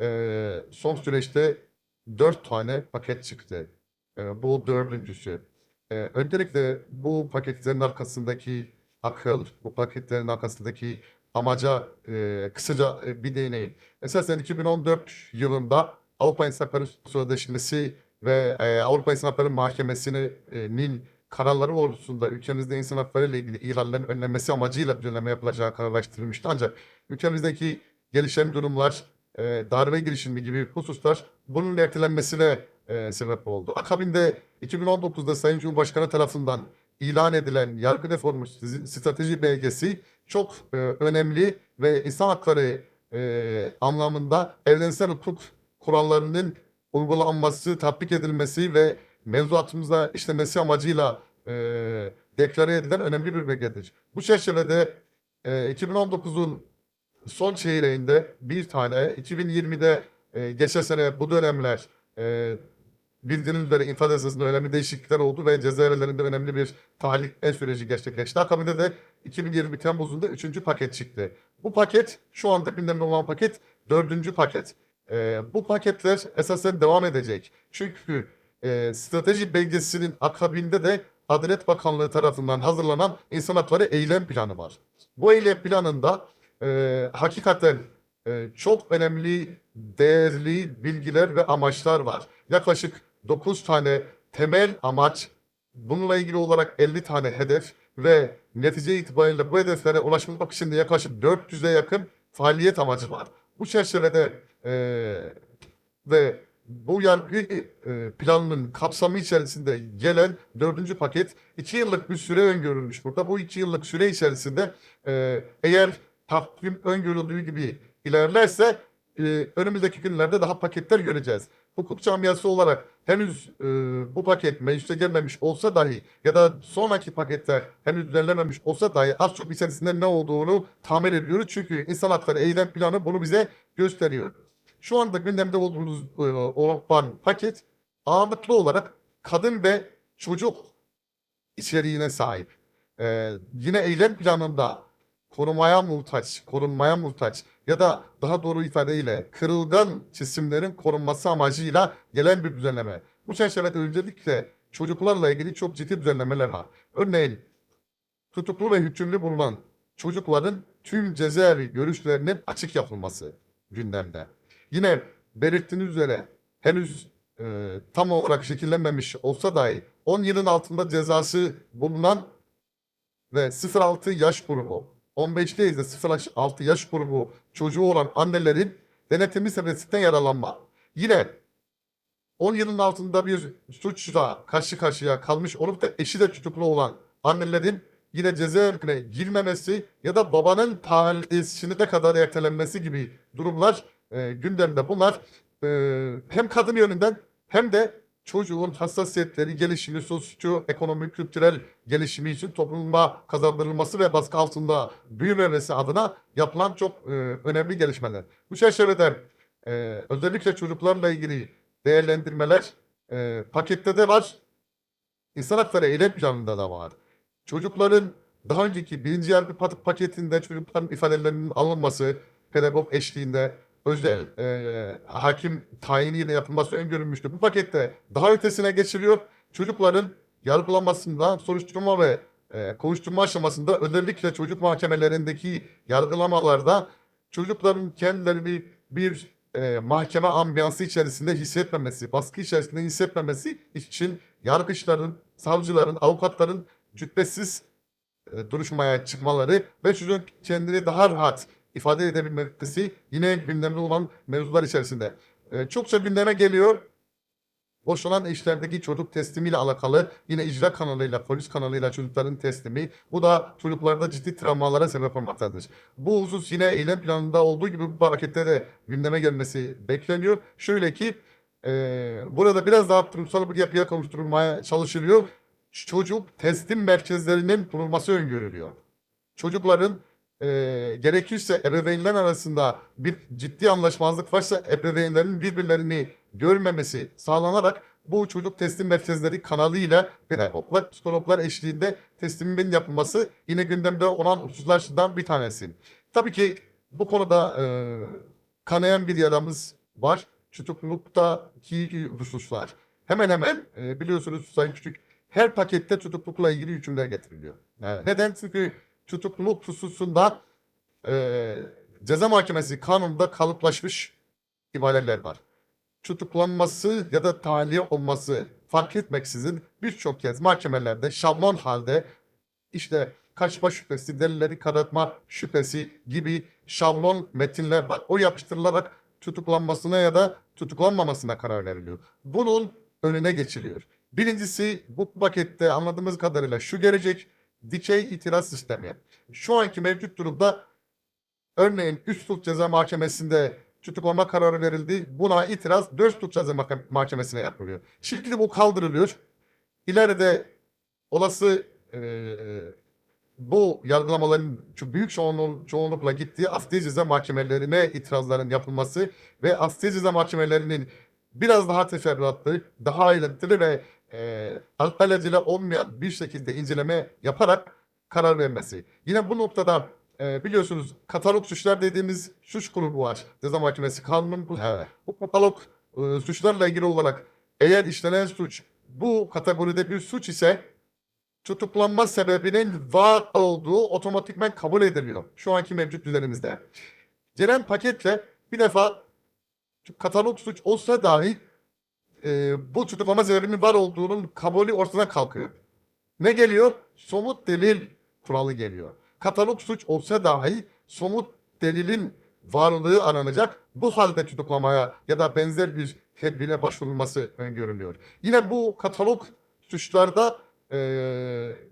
e, son süreçte dört tane paket çıktı. E, bu dördüncüsü. E, öncelikle bu paketlerin arkasındaki akıl, bu paketlerin arkasındaki amaca e, kısaca e, bir değineyim. Esasen 2014 yılında Avrupa İnsan Hakları Sözleşmesi ve e, Avrupa İnsan Hakları Mahkemesi'nin kararları doğrultusunda ülkemizde insan hakları ile ilgili ihlallerin önlenmesi amacıyla düzenleme yapılacağı kararlaştırılmıştı. Ancak ülkemizdeki gelişen durumlar, e, darbe girişimi gibi hususlar bunun ertelenmesine e, sebep oldu. Akabinde 2019'da Sayın Cumhurbaşkanı tarafından ilan edilen yargı reformu strateji belgesi çok e, önemli ve insan hakları e, anlamında evrensel hukuk kurallarının uygulanması, tatbik edilmesi ve mevzuatımızda işlemesi amacıyla e, deklare edilen önemli bir belgedir. Bu çerçevede e, 2019'un son çeyreğinde bir tane, 2020'de e, geçen sene bu dönemler e, bildiğiniz üzere infaz yasasında önemli değişiklikler oldu ve cezaevlerinde önemli bir tahliye süreci gerçekleşti. Akabinde de 2020 Temmuz'unda üçüncü paket çıktı. Bu paket şu anda gündemde olan paket dördüncü paket. E, bu paketler esasen devam edecek. Çünkü e, strateji belgesinin akabinde de Adalet Bakanlığı tarafından hazırlanan insan hakları eylem planı var. Bu eylem planında e, hakikaten e, çok önemli, değerli bilgiler ve amaçlar var. Yaklaşık 9 tane temel amaç, bununla ilgili olarak 50 tane hedef ve netice itibariyle bu hedeflere ulaşmak için de yaklaşık 400'e yakın faaliyet amacı var. Bu çerçevede e, ve bu yargı e, planının kapsamı içerisinde gelen dördüncü paket iki yıllık bir süre öngörülmüş burada. Bu iki yıllık süre içerisinde e, eğer takvim öngörüldüğü gibi ilerlerse e, önümüzdeki günlerde daha paketler göreceğiz. Hukuk camiası olarak henüz e, bu paket meclise gelmemiş olsa dahi ya da sonraki paketler henüz düzenlenmemiş olsa dahi az çok içerisinde ne olduğunu tahmin ediyoruz. Çünkü insan hakları eylem planı bunu bize gösteriyor. Şu anda gündemde olduğumuz e, olan paket ağırlıklı olarak kadın ve çocuk içeriğine sahip. Ee, yine eylem planında korumaya muhtaç, korunmaya muhtaç ya da daha doğru ifadeyle kırılgan cisimlerin korunması amacıyla gelen bir düzenleme. Bu çerçevede öncelikle çocuklarla ilgili çok ciddi düzenlemeler var. Örneğin tutuklu ve hükümlü bulunan çocukların tüm cezaevi görüşlerinin açık yapılması gündemde. Yine belirttiğiniz üzere henüz e, tam olarak şekillenmemiş olsa dahi 10 yılın altında cezası bulunan ve 0-6 yaş grubu, 15 değil de 0-6 yaş grubu çocuğu olan annelerin denetimi sebebiyle yaralanma. Yine 10 yılın altında bir suçla karşı karşıya kalmış olup da eşi de tutuklu olan annelerin yine cezaevine girmemesi ya da babanın tahliyesine kadar ertelenmesi gibi durumlar e, gündemde. Bunlar e, hem kadın yönünden hem de çocuğun hassasiyetleri, gelişimi, sosyo-ekonomik, kültürel gelişimi için topluma kazandırılması ve baskı altında büyümemesi adına yapılan çok e, önemli gelişmeler. Bu çerçevede e, özellikle çocuklarla ilgili değerlendirmeler e, pakette de var. İnsan hakları eylem planında da var. Çocukların daha önceki birinci yargı paketinde çocukların ifadelerinin alınması, pedagog eşliğinde özel e, hakim tayiniyle yapılması öngörülmüştü. Bu pakette daha ötesine geçiliyor. Çocukların yargılanmasında soruşturma ve e, kovuşturma aşamasında özellikle çocuk mahkemelerindeki yargılamalarda çocukların kendilerini bir e, mahkeme ambiyansı içerisinde hissetmemesi, baskı içerisinde hissetmemesi için yargıçların, savcıların, avukatların cübbesiz e, duruşmaya çıkmaları ve çocuğun kendini daha rahat ifade edebilmesi yine gündemde olan mevzular içerisinde. E, çokça gündeme geliyor. Boşalan işlerdeki çocuk teslimiyle alakalı yine icra kanalıyla, polis kanalıyla çocukların teslimi. Bu da çocuklarda ciddi travmalara sebep olmaktadır. Bu husus yine eylem planında olduğu gibi bu harekette de gündeme gelmesi bekleniyor. Şöyle ki e, burada biraz daha kurumsal bir yapıya kavuşturulmaya çalışılıyor. Çocuk teslim merkezlerinin kurulması öngörülüyor. Çocukların e, gerekirse ebeveynler arasında bir ciddi anlaşmazlık varsa ebeveynlerin birbirlerini görmemesi sağlanarak bu çocuk teslim merkezleri kanalıyla pedagoglar, psikologlar eşliğinde teslimin yapılması yine gündemde olan hususlardan bir tanesi. Tabii ki bu konuda e, kanayan bir yaramız var. Tutukluluktaki hususlar. Hemen hemen e, biliyorsunuz Sayın Küçük her pakette tutuklukla ilgili hükümler getiriliyor. Evet. Neden? Çünkü tutukluluk hususunda e, ceza mahkemesi kanununda kalıplaşmış ibareler var. Tutuklanması ya da tahliye olması fark etmeksizin birçok kez mahkemelerde şablon halde işte kaçma şüphesi, delilleri karartma şüphesi gibi şablon metinler var. O yapıştırılarak tutuklanmasına ya da tutuklanmamasına karar veriliyor. Bunun önüne geçiliyor. Birincisi bu pakette anladığımız kadarıyla şu gelecek dikey itiraz sistemi. Şu anki mevcut durumda örneğin üst sulh ceza mahkemesinde tutuklama kararı verildi. Buna itiraz 4 sulh ceza mahke- mahkemesine yapılıyor. Şimdi bu kaldırılıyor. İleride olası eee, bu yargılamaların şu büyük çoğunluğun, çoğunlukla gittiği asli ceza mahkemelerine itirazların yapılması ve asli ceza mahkemelerinin biraz daha teferruatlı, daha ayrıntılı ve e, alelacele olmayan bir şekilde inceleme yaparak karar vermesi. Yine bu noktada e, biliyorsunuz katalog suçlar dediğimiz suç grubu var. Ceza Mahkemesi kanunun bu, bu katalog e, suçlarla ilgili olarak eğer işlenen suç bu kategoride bir suç ise tutuklanma sebebinin var olduğu otomatikman kabul ediliyor. Şu anki mevcut düzenimizde. Gelen paketle bir defa katalog suç olsa dahi e, bu tutuklama sebebinin var olduğunun kabulü ortadan kalkıyor. Ne geliyor? Somut delil kuralı geliyor. Katalog suç olsa dahi somut delilin varlığı aranacak. Bu halde tutuklamaya ya da benzer bir tedbire başvurulması öngörülüyor. Yine bu katalog suçlarda e,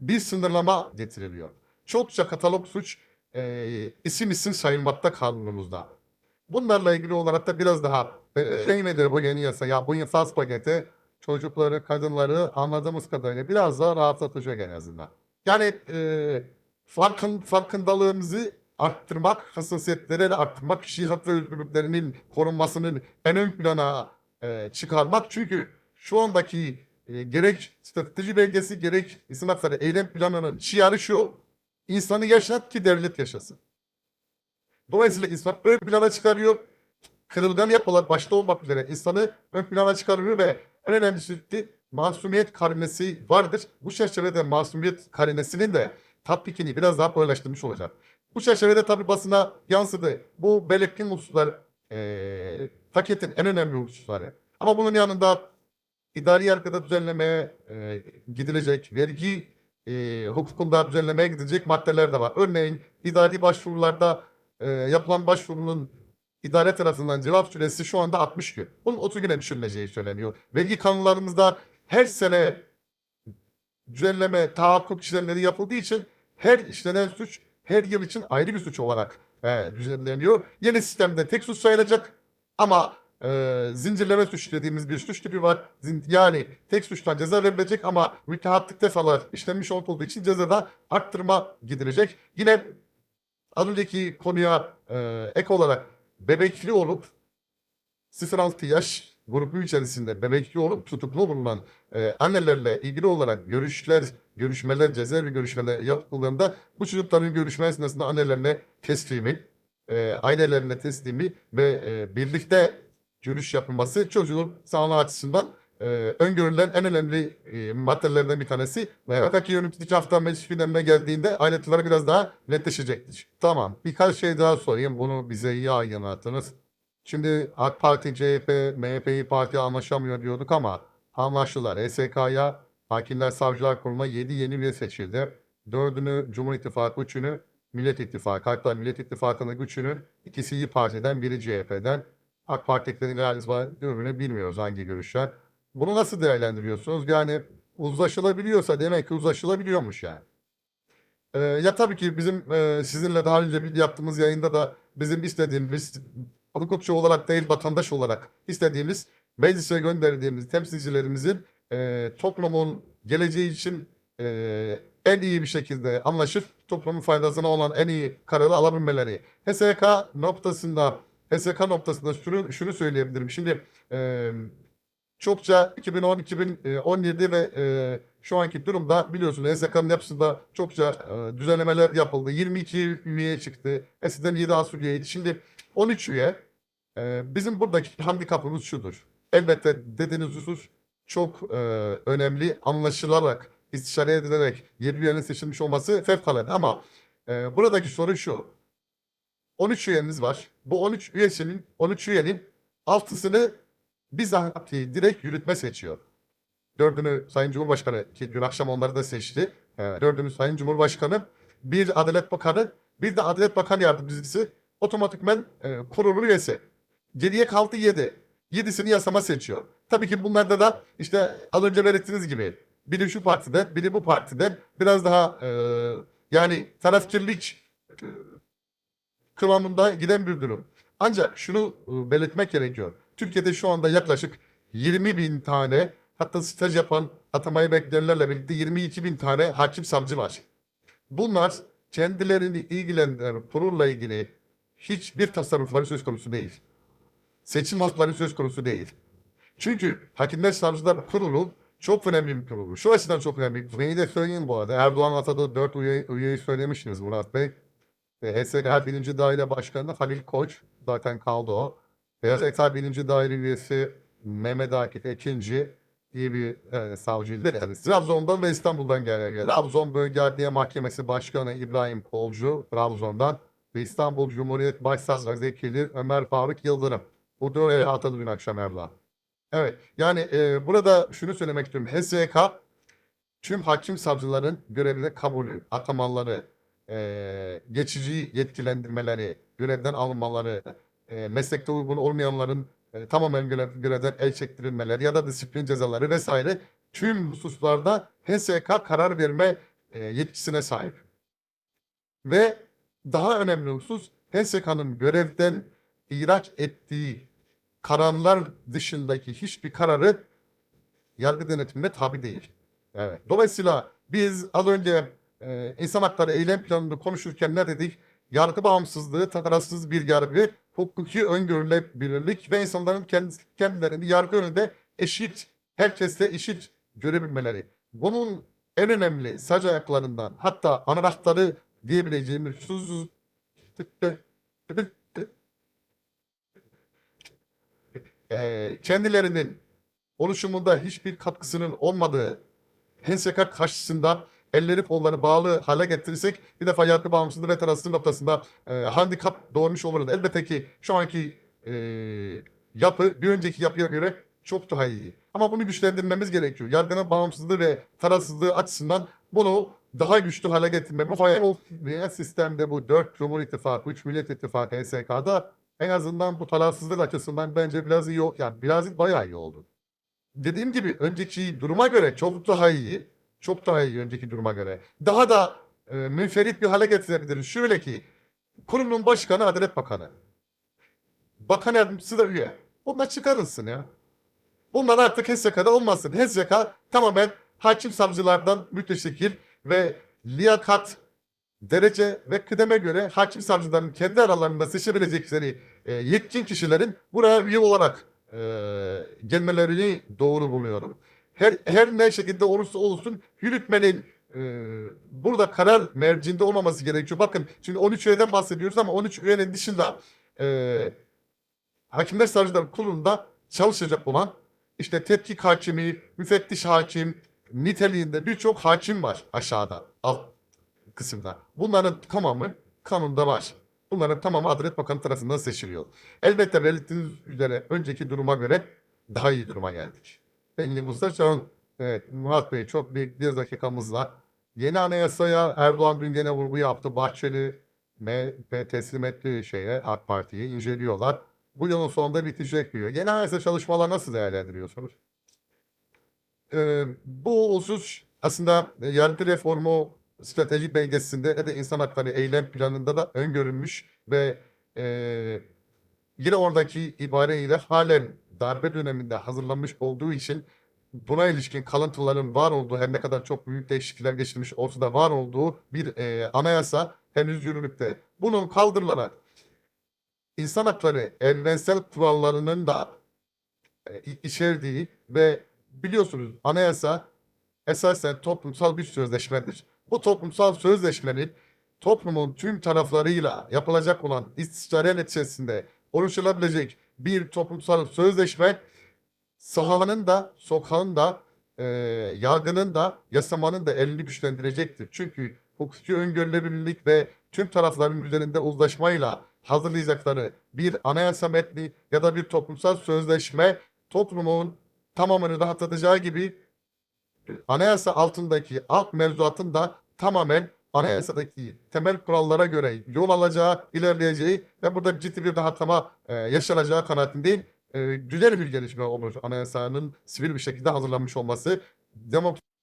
bir sınırlama getiriliyor. Çokça katalog suç e, isim isim sayılmakta kanunumuzda. Bunlarla ilgili olarak da biraz daha e, şey nedir bu yeni yasa? Ya bu yasal paketi çocukları, kadınları anladığımız kadarıyla biraz daha rahatlatacak en azından. Yani e, farkın, farkındalığımızı arttırmak, hassasiyetleri de arttırmak, kişi hak korunmasının en ön plana e, çıkarmak. Çünkü şu andaki e, gerek strateji belgesi gerek isim hakları eylem planının şiarı şu. insanı yaşat ki devlet yaşasın. Dolayısıyla insan ön plana çıkarıyor. Kırılgan yapılar başta olmak üzere insanı ön plana çıkarıyor ve en önemlisi masumiyet karinesi vardır. Bu çerçevede masumiyet karinesinin de tatbikini biraz daha kolaylaştırmış olacak. Bu çerçevede tabi basına yansıdı. Bu belirttiğim hususlar eee paketin en önemli hususları. Ama bunun yanında idari yargıda düzenlemeye e, gidilecek, vergi e, hukukunda düzenlemeye gidilecek maddeler de var. Örneğin idari başvurularda e, yapılan başvurunun idare tarafından cevap süresi şu anda 60 gün. Bunun 30 güne düşürüleceği söyleniyor. Vergi kanunlarımızda her sene düzenleme, tahakkuk işlemleri yapıldığı için her işlenen suç her yıl için ayrı bir suç olarak e, düzenleniyor. Yeni sistemde tek suç sayılacak ama e, zincirleme suç dediğimiz bir suç tipi var. Zin- yani tek suçtan ceza verilecek ama müteahhitlik defalar işlenmiş olduğu için cezada arttırma gidilecek. Yine az önceki konuya e, ek olarak bebekli olup 0-6 yaş grubu içerisinde bebekli olup tutuklu bulunan e, annelerle ilgili olarak görüşler, görüşmeler, cezaevi görüşmeler yapıldığında bu çocukların görüşme esnasında annelerine teslimi, e, ailelerine teslimi ve e, birlikte görüş yapılması çocuğun sağlığı açısından e, öngörülen en önemli e, maddelerden bir tanesi. Ve fakat yönetici hafta meclis gündemine geldiğinde ayrıntıları biraz daha netleşecektir. Tamam. Birkaç şey daha sorayım. Bunu bize iyi aydınlattınız. Şimdi AK Parti, CHP, MHP'yi parti anlaşamıyor diyorduk ama anlaştılar. ESK'ya Hakimler Savcılar Kurulu'na 7 yeni üye seçildi. Dördünü Cumhur İttifakı, üçünü Millet İttifakı. Hatta Millet İttifakı'nın üçünü ikisi İYİ Parti'den, biri CHP'den. AK Parti'nin galiba öbürünü bilmiyoruz hangi görüşler. Bunu nasıl değerlendiriyorsunuz? Yani uzlaşılabiliyorsa demek ki uzlaşılabiliyormuş yani. Ee, ya tabii ki bizim e, sizinle daha önce bir yaptığımız yayında da bizim istediğimiz hukukçu olarak değil vatandaş olarak istediğimiz meclise gönderdiğimiz temsilcilerimizin e, toplumun geleceği için e, en iyi bir şekilde anlaşıp toplumun faydasına olan en iyi kararı alabilmeleri. HSK noktasında HSK noktasında şunu, şunu söyleyebilirim. Şimdi e, çokça 2010-2017 ve e, şu anki durumda biliyorsunuz HSK'nın yapısında çokça e, düzenlemeler yapıldı. 22 üye çıktı. Eskiden 7 as üyeydi. Şimdi 13 üye. Ee, bizim buradaki handikapımız şudur. Elbette dediğiniz husus çok e, önemli, anlaşılarak, istişare edilerek yeni üyenin seçilmiş olması fevkalade ama e, buradaki soru şu. 13 üyemiz var. Bu 13 üyesinin, 13 üyenin altısını bizatihi direkt yürütme seçiyor. Dördünü Sayın Cumhurbaşkanı ki dün akşam onları da seçti. Evet. Dördünü Sayın Cumhurbaşkanı, bir Adalet Bakanı, bir de Adalet Bakan Yardımcısı otomatikmen e, kurulun üyesi. Geriye kaldı 7. 7'sini yasama seçiyor. Tabii ki bunlarda da işte az önce belirttiğiniz gibi biri şu partide, biri bu partide biraz daha e, yani tarafkirlik e, kıvamında giden bir durum. Ancak şunu e, belirtmek gerekiyor. Türkiye'de şu anda yaklaşık 20 bin tane hatta staj yapan atamayı bekleyenlerle birlikte 22 bin tane hakim savcı var. Bunlar kendilerini ilgilendiren kurulla ilgili hiçbir tasarrufları söz konusu değil. Seçim hakları söz konusu değil. Çünkü Hakimler Savcılar Kurulu çok önemli bir kurulu. Şu açıdan çok önemli. Burayı da söyleyeyim bu arada. Erdoğan atadığı 4 üye, üyeyi söylemişsiniz Murat Bey. HSK 1. Daire Başkanı Halil Koç zaten kaldı o. Beyaz Ektay 1. Daire üyesi Mehmet Akif Ekinci diye bir e, savcıydı. Yani Trabzon'dan ve İstanbul'dan gelen. Trabzon Bölge Adliye Mahkemesi Başkanı İbrahim Kolcu Trabzon'dan ve İstanbul Cumhuriyet Başsavcısı Vekili Ömer Faruk Yıldırım. Bu öyle atadı dün akşam Erdoğan. Evet yani e, burada şunu söylemek istiyorum. HSK tüm hakim savcıların görevine kabulü, atamaları, e, geçici yetkilendirmeleri, görevden alınmaları, e, meslekte uygun olmayanların e, tamamen görev, görevden el çektirilmeleri ya da disiplin cezaları vesaire tüm hususlarda HSK karar verme e, yetkisine sahip. Ve daha önemli husus HSK'nın görevden ihraç ettiği kararlar dışındaki hiçbir kararı yargı denetimine tabi değil. Evet. Dolayısıyla biz az önce e, insan hakları eylem planını konuşurken ne dedik? Yargı bağımsızlığı, tarafsız bir yargı, hukuki öngörülebilirlik ve insanların kendi, kendilerini yargı önünde eşit, herkesle eşit görebilmeleri. Bunun en önemli sac ayaklarından hatta anahtarı diyebileceğimiz husus e, kendilerinin oluşumunda hiçbir katkısının olmadığı HSK karşısında elleri kolları bağlı hale getirirsek bir defa yargı bağımsızlığı ve tarafsızlığı noktasında e, handikap doğurmuş oluruz. Elbette ki şu anki e, yapı bir önceki yapıya göre çok daha iyi. Ama bunu güçlendirmemiz gerekiyor. Yargının bağımsızlığı ve tarafsızlığı açısından bunu daha güçlü hale getirmemiz. Bu real sistemde bu 4 Cumhur İttifakı, 3 Millet İttifakı, HSK'da en azından bu tarafsızlık açısından bence biraz iyi oldu. Yani biraz bayağı iyi oldu. Dediğim gibi önceki duruma göre çok daha iyi. Çok daha iyi önceki duruma göre. Daha da e, münferit bir hale getirebiliriz. Şöyle ki kurumun başkanı Adalet Bakanı. Bakan yardımcısı da üye. Bunlar çıkarılsın ya. Bunlar artık HSK'da olmasın. HSK tamamen hakim savcılardan müteşekkil ve liyakat, derece ve kıdeme göre hakim savcıların kendi aralarında seçebilecekleri e, yetkin kişilerin buraya üye olarak e, gelmelerini doğru buluyorum. Her, her ne şekilde olursa olsun yürütmenin e, burada karar mercinde olmaması gerekiyor. Bakın şimdi 13 üyeden bahsediyoruz ama 13 üyenin dışında e, Hakimler Savcılar Kurulu'nda çalışacak olan işte tetkik hakimi, müfettiş hakim niteliğinde birçok hakim var aşağıda alt kısımda. Bunların tamamı kanunda var. Bunların tamamı Adalet Bakanı tarafından seçiliyor. Elbette belirttiğiniz üzere önceki duruma göre daha iyi duruma geldik. Elimizde şu an evet, Murat Bey çok bir, bir dakikamız var. Yeni anayasaya Erdoğan dün gene vurgu yaptı. Bahçeli MHP teslim ettiği şeye AK Parti'yi inceliyorlar. Bu yılın sonunda bitecek diyor. Yeni anayasa çalışmalar nasıl değerlendiriyorsunuz? Ee, bu husus aslında yargı reformu strateji belgesinde ya da insan hakları eylem planında da öngörülmüş ve e, yine oradaki ibareyle halen darbe döneminde hazırlanmış olduğu için buna ilişkin kalıntıların var olduğu her ne kadar çok büyük değişiklikler geçirmiş olsa da var olduğu bir e, anayasa henüz yürürlükte. Bunun kaldırılarak insan hakları evrensel kurallarının da e, içerdiği ve biliyorsunuz anayasa esasen toplumsal bir sözleşmedir. Bu toplumsal sözleşmenin toplumun tüm taraflarıyla yapılacak olan istişare neticesinde oluşulabilecek bir toplumsal sözleşme sahanın da sokağın da e, yargının da yasamanın da elini güçlendirecektir. Çünkü hukuki öngörülebilirlik ve tüm tarafların üzerinde uzlaşmayla hazırlayacakları bir anayasa metni ya da bir toplumsal sözleşme toplumun tamamını rahatlatacağı gibi anayasa altındaki alt mevzuatın da tamamen anayasadaki temel kurallara göre yol alacağı, ilerleyeceği ve burada ciddi bir rahatlama e, yaşanacağı kanaatindeyim. E, güzel bir gelişme olur anayasanın sivil bir şekilde hazırlanmış olması. Demokrasi